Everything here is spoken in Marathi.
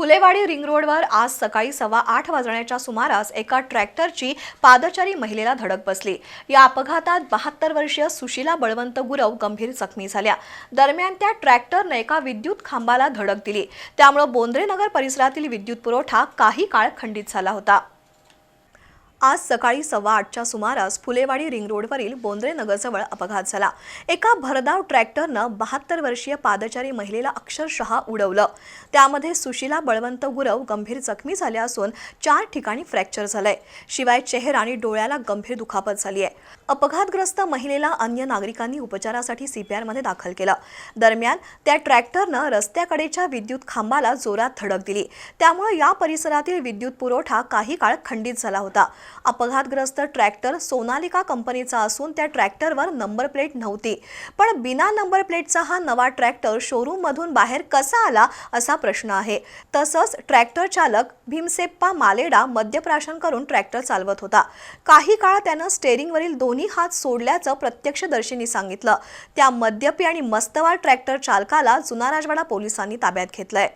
फुलेवाडी रिंग रोडवर आज सकाळी सव्वा आठ वाजण्याच्या सुमारास एका ट्रॅक्टरची पादचारी महिलेला धडक बसली. या अपघातात बहात्तर वर्षीय सुशीला बळवंत गुरव गंभीर जखमी झाल्या. दरम्यान त्या ट्रॅक्टरने एका विद्युत खांबाला धडक दिली. त्यामुळे बोंद्रेनगर परिसरातील विद्युत पुरवठा काही काळ खंडित झाला होता. आज सकाळी सव्वा आठच्या सुमारास फुलेवाडी रिंग रोडवरील बोंद्रे नगरजवळ अपघात झाला. एका भरधाव ट्रॅक्टरनं बहात्तर वर्षीय पादचारी महिलेला अक्षरशः उडवलं. त्यामध्ये सुशीला बळवंत गुरव गंभीर जखमी झाले असून चार ठिकाणी फ्रॅक्चर झालंय. शिवाय चेहरा आणि डोळ्याला गंभीर दुखापत झाली आहे अपघातग्रस्त महिलेला अन्य नागरिकांनी उपचारासाठी सीपीआरमध्ये दाखल केलं. दरम्यान त्या ट्रॅक्टरनं रस्त्याकडेच्या विद्युत खांबाला जोरात धडक दिली. त्यामुळे या परिसरातील विद्युत पुरवठा काही काळ खंडित झाला होता. अपघातग्रस्त ट्रॅक्टर सोनालिका कंपनीचा असून त्या ट्रॅक्टरवर नंबर प्लेट नव्हती. पण बिना नंबर प्लेटचा हा नवा ट्रॅक्टर शोरूममधून बाहेर कसा आला असा प्रश्न आहे. तसंच ट्रॅक्टर चालक भीमसेप्पा मालेडा मद्यप्राशन करून ट्रॅक्टर चालवत होता. काही काळ त्यानं स्टेअरिंगवरील दोन्ही हात सोडल्याचं प्रत्यक्षदर्शींनी सांगितलं. त्या मद्यपी आणि मस्तवार ट्रॅक्टर चालकाला जुना राजवाडा पोलिसांनी ताब्यात घेतलंय.